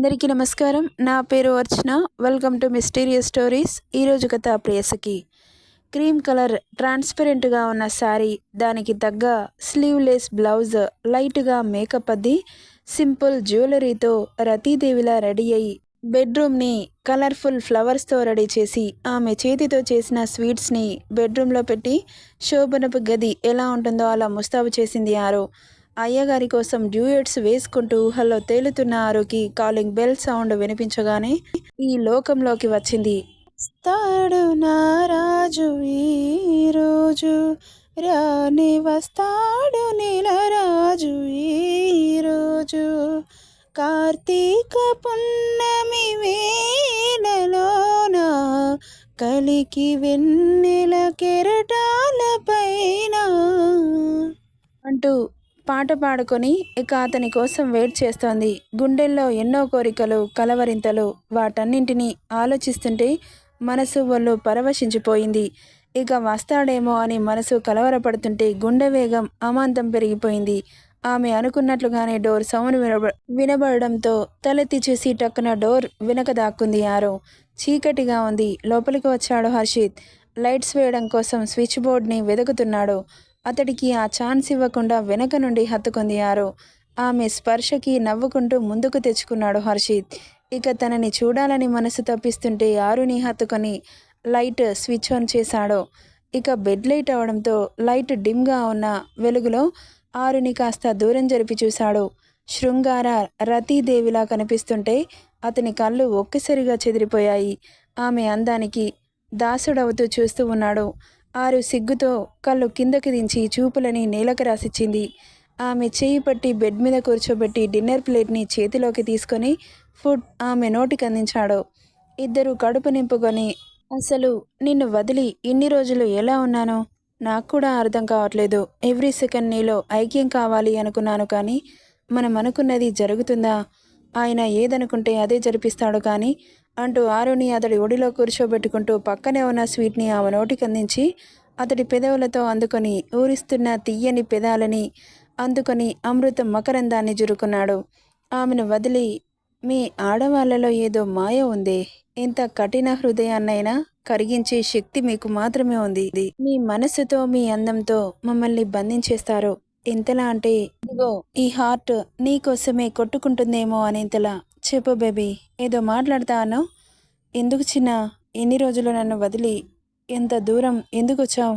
అందరికీ నమస్కారం. నా పేరు Archana. Welcome to mysterious stories ఈరోజు కథ ప్రేయసకి. క్రీమ్ కలర్ ట్రాన్స్పరెంట్గా ఉన్న శారీ దానికి తగ్గ స్లీవ్లెస్ బ్లౌజ్ లైట్గా మేకప్ అద్ది సింపుల్ జ్యువెలరీతో రతీదేవిలా రెడీ అయ్యి బెడ్రూమ్ని కలర్ఫుల్ ఫ్లవర్స్తో రెడీ చేసి ఆమె చేతితో చేసిన స్వీట్స్ని బెడ్రూమ్లో పెట్టి శోభనపు గది ఎలా ఉంటుందో అలా ముస్తాబు చేసింది ఆరో. అయ్యగారి కోసం డ్యూయట్స్ వేసుకుంటూ ఊహల్లో తేలుతున్న ఆరుకి కాలింగ్ బెల్ సౌండ్ వినిపించగానే ఈ లోకంలోకి వచ్చింది. వస్తాడు నారాజు ఈ రోజు రాని వస్తాడు నీలరాజు రాజు రోజు. కార్తీక పున్నమి వేలలోన కలికి వెన్నెల కెరటాల పైన అంటూ పాట పాడుకొని ఇక అతని కోసం వెయిట్ చేస్తోంది. గుండెల్లో ఎన్నో కోరికలు కలవరింతలు వాటన్నింటినీ ఆలోచిస్తుంటే మనసు వాళ్ళు పరవశించిపోయింది. ఇక వస్తాడేమో అని మనసు కలవరపడుతుంటే గుండె వేగం అమాంతం పెరిగిపోయింది. ఆమె అనుకున్నట్లుగానే డోర్ సౌండ్ వినబ వినబడడంతో తలెత్తి చూసి టక్కున డోర్ వెనక దాక్కుంది ఆరో చీకటిగా ఉంది. లోపలికి వచ్చాడు హర్షిత్. లైట్స్ వేయడం కోసం స్విచ్ బోర్డ్ని వెతుకుతున్నాడు. అతడికి ఆ ఛాన్స్ ఇవ్వకుండా వెనక నుండి హత్తుకుంది యారో ఆమె స్పర్శకి నవ్వుకుంటూ ముందుకు తెచ్చుకున్నాడు హర్షిత్. ఇక తనని చూడాలని మనసు తప్పిస్తుంటే ఆరుని హత్తుకొని లైట్ స్విచ్ ఆన్ చేశాడు. ఇక బెడ్ లైట్ అవడంతో లైట్ డిమ్గా ఉన్న వెలుగులో ఆరుని కాస్త దూరం జరిపి చూశాడు. శృంగార రతీదేవిలా కనిపిస్తుంటే అతని కళ్ళు ఒక్కసారిగా చెదిరిపోయాయి. ఆమె అందానికి దాసుడవుతూ చూస్తూ ఉన్నాడు. ఆరు సిగ్గుతో కళ్ళు కిందకి దించి చూపులని నేలకు రాసిచ్చింది. ఆమె చేయి పట్టి బెడ్ మీద కూర్చోబెట్టి డిన్నర్ ప్లేట్ని చేతిలోకి తీసుకొని ఫుడ్ ఆమె నోటికి అందించాడు. ఇద్దరు కడుపు నింపుకొని అసలు నిన్ను వదిలి ఇన్ని రోజులు ఎలా ఉన్నానో? నాకు కూడా అర్థం కావట్లేదు. ఎవ్రీ సెకండ్ నీలో ఐక్యం కావాలి అనుకున్నాను కానీ మనం అనుకున్నది జరుగుతుందా? ఆయన ఏదనుకుంటే అదే జరిపిస్తాడు కానీ అంటూ ఆరుని అతడి ఒడిలో కూర్చోబెట్టుకుంటూ పక్కనే ఉన్న స్వీట్ని ఆమె నోటికి అందించి అతడి పెదవులతో అందుకొని ఊరిస్తున్న తియ్యని పెదాలని అందుకొని అమృత మకరందాన్ని జురుకున్నాడు. ఆమెను వదిలి మీ ఆడవాళ్ళలో ఏదో మాయ ఉంది ఎంత కఠిన హృదయాన్నైనా కరిగించే శక్తి మీకు మాత్రమే ఉంది. మీ మనసుతో మీ అందంతో మమ్మల్ని బంధించేస్తారు. ఎంతలా అంటే ఇదిగో ఈ హార్ట్ నీకోసమే కొట్టుకుంటుందేమో అనేంతలా చెప్పు బేబీ. ఏదో మాట్లాడతాను ఎందుకు చిన్న ఎన్ని రోజులు నన్ను వదిలి ఎంత దూరం ఎందుకు వచ్చావు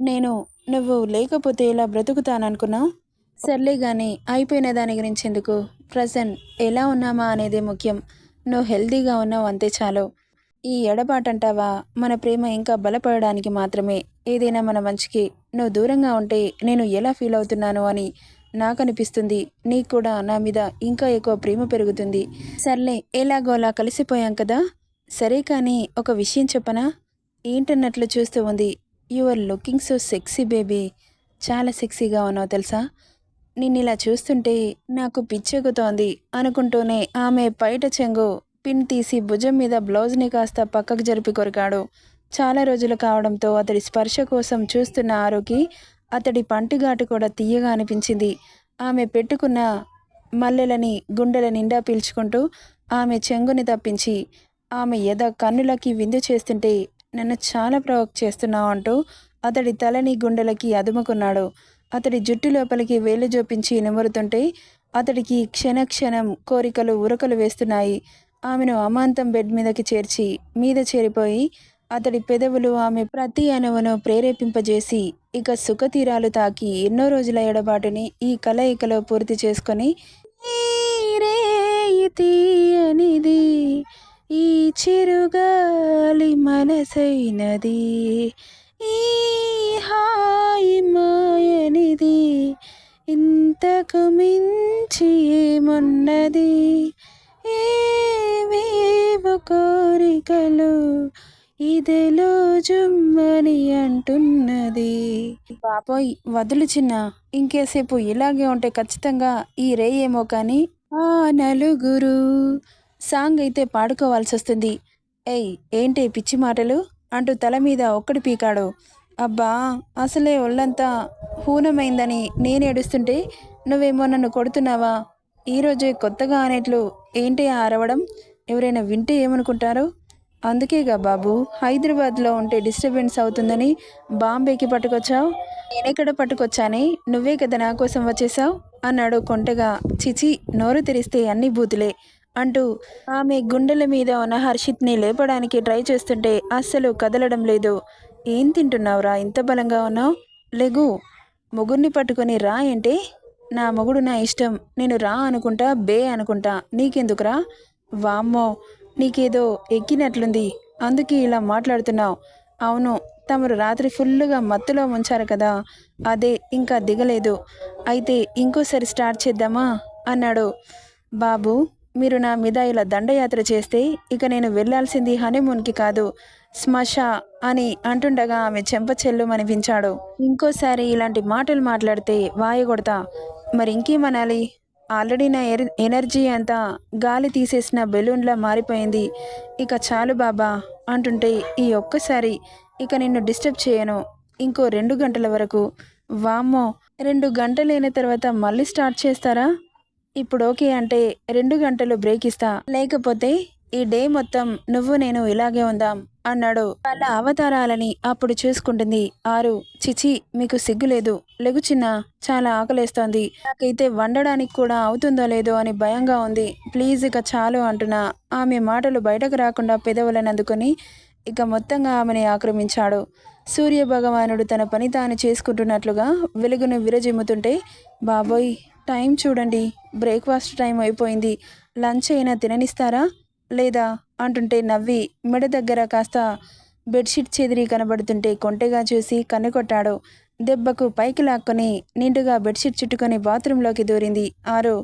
నేను నువ్వు లేకపోతే ఇలా బ్రతుకుతాననుకున్నావు? సర్లే కానీ అయిపోయిన దాని గురించి ఎందుకు ప్రజెంట్ ఎలా ఉన్నామా అనేదే ముఖ్యం. నువ్వు హెల్తీగా ఉన్నావు అంతే చాలు. ఈ ఎడబాటంటావా? మన ప్రేమ ఇంకా బలపడడానికి మాత్రమే. ఏదైనా మన మంచికి నువ్వు దూరంగా ఉంటే నేను ఎలా ఫీల్ అవుతున్నాను అని నాకు అనిపిస్తుంది నీకు కూడా నా మీద ఇంకా ఎక్కువ ప్రేమ పెరుగుతుంది. సర్లే ఎలాగోలా కలిసిపోయాం కదా? సరే కానీ ఒక విషయం చెప్పనా? ఏంటన్నట్లు చూస్తూ ఉంది. You are looking so sexy baby. చాలా సెక్సీగా ఉన్నావు తెలుసా? నిన్ను ఇలా చూస్తుంటే నాకు పిచ్చెక్కుతోంది అనుకుంటూనే ఆమె బయట చెంగు పిన్ తీసి భుజం మీద బ్లౌజ్ని కాస్త పక్కకు జరిపి కొరికాడు. చాలా రోజులు కావడంతో అతడి స్పర్శ కోసం చూస్తున్న ఆరుకి అతడి పంటిఘాటు కూడా తీయగా అనిపించింది. ఆమె పెట్టుకున్న మల్లెలని గుండెల నిండా పీల్చుకుంటూ ఆమె చెంగుని తప్పించి ఆమె ఎద కన్నులకి విందు చేస్తుంటే నన్ను చాలా ప్రవోక్ చేస్తున్నావు అంటూ అతడి తలని గుండెలకి అదుముకున్నాడు. అతడి జుట్టు లోపలికి వేలు జోపించి నిమురుతుంటే అతడికి క్షణక్షణం కోరికలు ఉరకలు వేస్తున్నాయి. ఆమెను అమాంతం బెడ్ మీదకి చేర్చి మీద చేరిపోయి అతడి పెదవులు ఆమె ప్రతి అణువును ప్రేరేపింపజేసి ఇక సుఖతీరాలు తాకి ఎన్నో రోజుల ఎడబాటుని ఈ కలయికలో పూర్తి చేసుకొని తీయనిది ఈ చిరుగాలి మనసైనది ఈ హాయి మాయనిది ఇంతకు మించి ఏమున్నది ఏ కోరికలు ఇదేలో జుమ్మని అంటున్నది. బాబోయ్ వదులు చిన్న. ఇంకేసేపు ఇలాగే ఉంటే ఖచ్చితంగా ఈ రే ఏమో కానీ ఆ నలుగురు సాంగ్ అయితే పాడుకోవాల్సి వస్తుంది. ఏయ్ ఏంటి పిచ్చి మాటలు? అంటూ తల మీద ఒక్కడి పీకాడు. అబ్బా అసలే ఒళ్ళంతా హూనమైందని నేను ఏడుస్తుంటే నువ్వేమో నన్ను కొడుతున్నావా? ఈరోజే కొత్తగా అనేట్లు ఏంటి ఆ అరవడం? ఎవరైనా వింటే ఏమనుకుంటారు? అందుకేగా బాబు హైదరాబాద్లో ఉంటే డిస్టర్బెన్స్ అవుతుందని బాంబేకి పట్టుకొచ్చావు? నేనెక్కడ పట్టుకొచ్చానే? నువ్వే కదా నా కోసం వచ్చేసావు? అన్నాడు కొంటగా. చిచి నోరు తెరిస్తే అన్ని బూతులే అంటూ ఆమె గుండెల మీద ఉన్న హర్షిత్ని లేపడానికి ట్రై చేస్తుంటే అస్సలు కదలడం లేదు. ఏం తింటున్నావురా? ఇంత బలంగా ఉన్నావు? లెగు మొగుడిని పట్టుకొని రా ఏంటి నా మొగుడు నా ఇష్టం. నేను రా అనుకుంటా బే అనుకుంటా. నీకెందుకురా? వామ్మో నీకేదో ఎక్కినట్లుంది. అందుకే ఇలా మాట్లాడుతున్నావు. అవును తమరు రాత్రి ఫుల్లుగా మత్తులో ఉంచారు కదా. అదే ఇంకా దిగలేదు. అయితే ఇంకోసారి స్టార్ట్ చేద్దామా? అన్నాడు. బాబు మీరు నా మీద ఇలా దండయాత్ర చేస్తే ఇక నేను వెళ్ళాల్సింది హనీమూన్కి కాదు స్మశ అని అంటుండగా ఆమె చెంప చెల్లుమనిపించాడు. ఇంకోసారి ఇలాంటి మాటలు మాట్లాడితే వాయగొడతా. మరి ఇంకేమనాలి ఆల్రెడీ నా ఎనర్జీ అంతా గాలి తీసేసిన బెలూన్లా మారిపోయింది. ఇక చాలు బాబా అంటుంటే ఈ ఒక్కసారి ఇక నిన్ను డిస్టర్బ్ చేయను. ఇంకో రెండు గంటల వరకు. వామ్మో రెండు గంటలైన తర్వాత మళ్ళీ స్టార్ట్ చేస్తారా? ఇప్పుడు ఓకే అంటే రెండు గంటలు బ్రేక్ ఇస్తా. లేకపోతే ఈ డే మొత్తం నువ్వు నేను ఇలాగే ఉందాం. అన్నాడు. వాళ్ళ అవతారాలని అప్పుడు చూసుకుంటుంది. ఆరు చిచి మీకు సిగ్గులేదు. లెగు చిన్న చాలా ఆకలేస్తోంది. నాకైతే వండడానికి కూడా అవుతుందో లేదో అని భయంగా ఉంది. ప్లీజ్ ఇక చాలు అంటున్నా. ఆమె మాటలు బయటకు రాకుండా పెదవులను అందుకొని ఇక మొత్తంగా ఆమెని ఆక్రమించాడు. సూర్య భగవానుడు తన పని తాను చేసుకుంటున్నట్లుగా వెలుగును విరజిమ్ముతుంటే బాబోయ్ టైం చూడండి. బ్రేక్ఫాస్ట్ టైం అయిపోయింది. లంచ్ అయినా తిననిస్తారా? లేదా? అంటుంటే నవ్వి మెడ దగ్గర కాస్త బెడ్షీట్ చెదిరి కనబడుతుంటే కొంటెగా చూసి కన్నుకొట్టాడు దెబ్బకు పైకి లాక్కొని నిండుగా బెడ్షీట్ చుట్టుకొని బాత్రూంలోకి దూరింది. ఆరు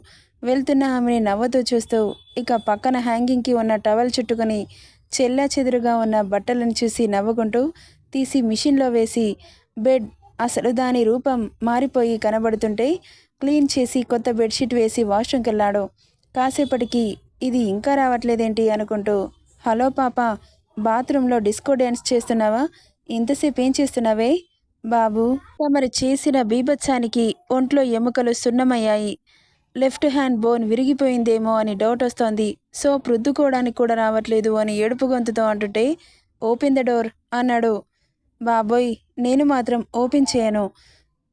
వెళ్తున్న ఆమెని నవ్వుతూ చూస్తూ ఇక పక్కన హ్యాంగింగ్కి ఉన్న టవల్ చుట్టుకొని చెల్లా చెదురుగా ఉన్న బట్టలను చూసి నవ్వుకుంటూ తీసి మిషన్లో వేసి బెడ్ అసలు దాని రూపం మారిపోయి కనబడుతుంటే క్లీన్ చేసి కొత్త బెడ్షీట్ వేసి వాష్రూమ్కి వెళ్ళాడు కాసేపటికి ఇది ఇంకా రావట్లేదేంటి అనుకుంటూ హలో పాప బాత్రూంలో డిస్కో డ్యాన్స్ చేస్తున్నావా? ఇంతసేపు ఏం చేస్తున్నావే? బాబు తమరు చేసిన బీభత్సానికి ఒంట్లో ఎముకలు సున్నమయ్యాయి. లెఫ్ట్ హ్యాండ్ బోన్ విరిగిపోయిందేమో అని డౌట్ వస్తోంది. సో రుద్దుకోవడానికి కూడా రావట్లేదు అని ఏడుపు గొంతుతో అంటుంటే ఓపెన్ ద డోర్ అన్నాడు. బాబోయ్ నేను మాత్రం ఓపెన్ చేయను.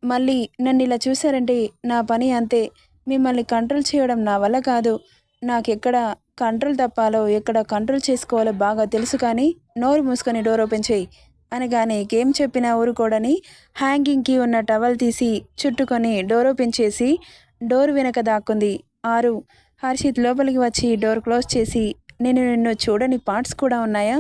మళ్ళీ నన్ను ఇలా చూశారంటే నా పని అంతే. మిమ్మల్ని కంట్రోల్ చేయడం నా వల్ల కాదు. నాకెక్కడ కంట్రోల్ తప్పాలో ఎక్కడ కంట్రోల్ చేసుకోవాలో బాగా తెలుసు కానీ నోరు మూసుకొని డోర్ ఓపెన్ చేయి. అనగానే గేమ్ చెప్పిన ఊరుకోడని హ్యాంగింగ్కి ఉన్న టవల్ తీసి చుట్టుకొని డోర్ ఓపెన్ చేసి డోర్ వెనక దాక్కుంది. ఆరు హర్షిత్ లోపలికి వచ్చి డోర్ క్లోజ్ చేసి నేను నిన్ను చూడని పార్ట్స్ కూడా ఉన్నాయా?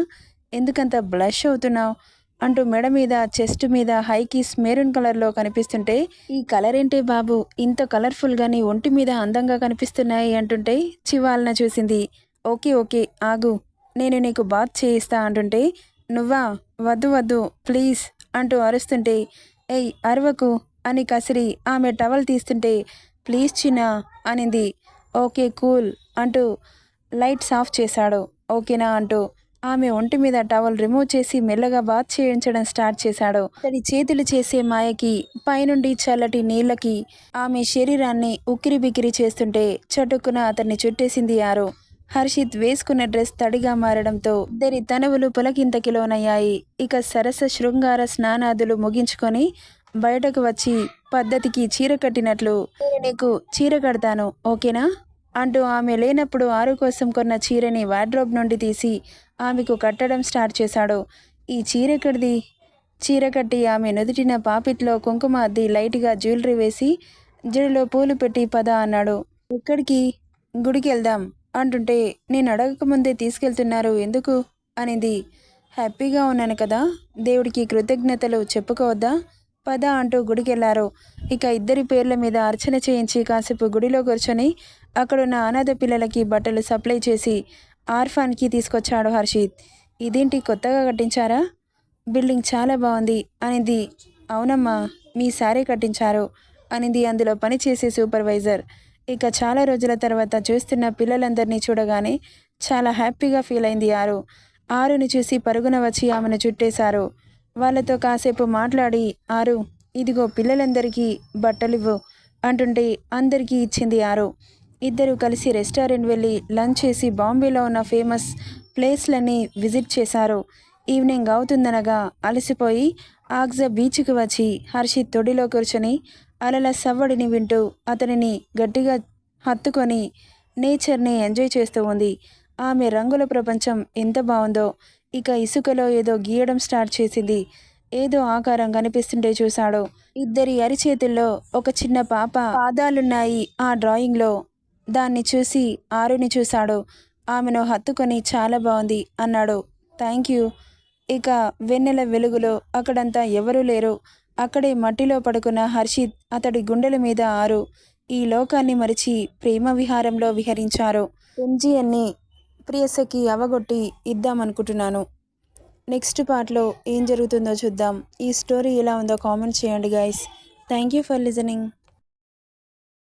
ఎందుకంత బ్లష్ అవుతున్నావు? అంటూ మెడ మీద చెస్ట్ మీద హైకీస్ మెరూన్ కలర్లో కనిపిస్తుంటే ఈ కలర్ ఏంటే బాబు? ఇంత కలర్ఫుల్గా నీ ఒంటి మీద అందంగా కనిపిస్తున్నాయి అంటుంటే చివాలన చూసింది. ఓకే ఓకే ఆగు. నేను నీకు బాత్ చేయిస్తా అంటుంటే నువ్వా? వద్దు వద్దు ప్లీజ్ అంటూ అరుస్తుంటే ఏయ్ అరవకు అని కసిరి ఆమె టవల్ తీస్తుంటే ప్లీజ్ చిన్న అనింది. ఓకే కూల్ అంటూ లైట్స్ ఆఫ్ చేశాడు. ఓకేనా అంటూ ఆమె ఒంటి మీద టవల్ రిమూవ్ చేసి మెల్లగా బాత్ చేయించడం స్టార్ట్ చేశాడు. అతడి చేతులు చేసే మాయకి పైనుండి చల్లటి నీళ్ళకి ఆమె శరీరాన్ని ఉక్కిరి బిక్కిరి చేస్తుంటే చటుక్కున అతన్ని చుట్టేసింది యారు. హర్షిత్ వేసుకున్న డ్రెస్ తడిగా మారడంతో ఇద్దరి తనువులు పులకింతకిలోనయ్యాయి. ఇక సరస శృంగార స్నానాదులు ముగించుకొని బయటకు వచ్చి పద్ధతికి చీర కట్టినట్లు నీకు చీర కడతాను ఓకేనా? అంటూ ఆమె లేనప్పుడు ఆరు కోసం కొన్న చీరని వార్డ్రోబ్ నుండి తీసి ఆమెకు కట్టడం స్టార్ట్ చేశాడు. ఈ చీర ఎక్కడిది? చీర కట్టి ఆమె నుదుటిన పాపిట్లో కుంకుమ అద్ది లైట్గా జ్యువెలరీ వేసి జడిలో పూలు పెట్టి పద అన్నాడు. ఎక్కడికి? గుడికి వెళ్దాం. అంటుంటే నేను అడగకముందే తీసుకెళ్తున్నారు. ఎందుకు? అనింది. హ్యాపీగా ఉన్నాను కదా. దేవుడికి కృతజ్ఞతలు చెప్పుకోవద్దా? పద అంటూ గుడికెళ్ళారు. ఇక ఇద్దరి పేర్ల మీద అర్చన చేయించి కాసేపు గుడిలో కూర్చొని అక్కడున్న అనాథ పిల్లలకి బట్టలు సప్లై చేసి ఆర్ఫాన్కి తీసుకొచ్చాడు హర్షిత్. ఇదేంటి కొత్తగా కట్టించారా? బిల్డింగ్ చాలా బాగుంది అనేది. అవునమ్మా మీ సారే కట్టించారు అనేది అందులో పనిచేసే సూపర్వైజర్. ఇక చాలా రోజుల తర్వాత చూస్తున్న పిల్లలందరినీ చూడగానే చాలా హ్యాపీగా ఫీల్ అయింది ఆరు. ఆరుని చూసి పరుగున వచ్చి ఆమెను చుట్టేశారు. వాళ్ళతో కాసేపు మాట్లాడి ఆరు ఇదిగో పిల్లలందరికీ బట్టలివ్వు అంటుంటే అందరికీ ఇచ్చింది ఆరు. ఇద్దరు కలిసి రెస్టారెంట్ వెళ్ళి లంచ్ చేసి బాంబేలో ఉన్న ఫేమస్ ప్లేస్లని విజిట్ చేశారు. ఈవినింగ్ అవుతుందనగా అలసిపోయి ఆగ్జా బీచ్కి వచ్చి హర్షిత్ తొడిలో కూర్చొని అలల సవ్వడిని వింటూ అతనిని గట్టిగా హత్తుకొని నేచర్ని ఎంజాయ్ చేస్తూ ఉంది. ఆమె రంగుల ప్రపంచం ఎంత బాగుందో ఇక ఇసుకలో ఏదో గీయడం స్టార్ట్ చేసింది. ఏదో ఆకారం కనిపిస్తుంటే చూశాడు. ఇద్దరి అరిచేతుల్లో ఒక చిన్న పాప పాదాలున్నాయి ఆ డ్రాయింగ్లో. దాన్ని చూసి ఆరుని చూశాడు. ఆమెను హత్తుకొని చాలా బాగుంది అన్నాడు. Thank you. ఇక వెన్నెల వెలుగులో అక్కడంతా ఎవరూ లేరు. అక్కడే మట్టిలో పడుకున్న హర్షిత్ అతడి గుండెల మీద ఆరు. ఈ లోకాన్ని మరిచి ప్రేమ విహారంలో విహరించారు. ఎంజీఎన్ని ప్రియసకి అవగొట్టి ఇద్దామనుకుంటున్నాను. నెక్స్ట్ పార్ట్లో ఏం జరుగుతుందో చూద్దాం. ఈ స్టోరీ ఎలా ఉందో కామెంట్ చేయండి guys thank you for listening.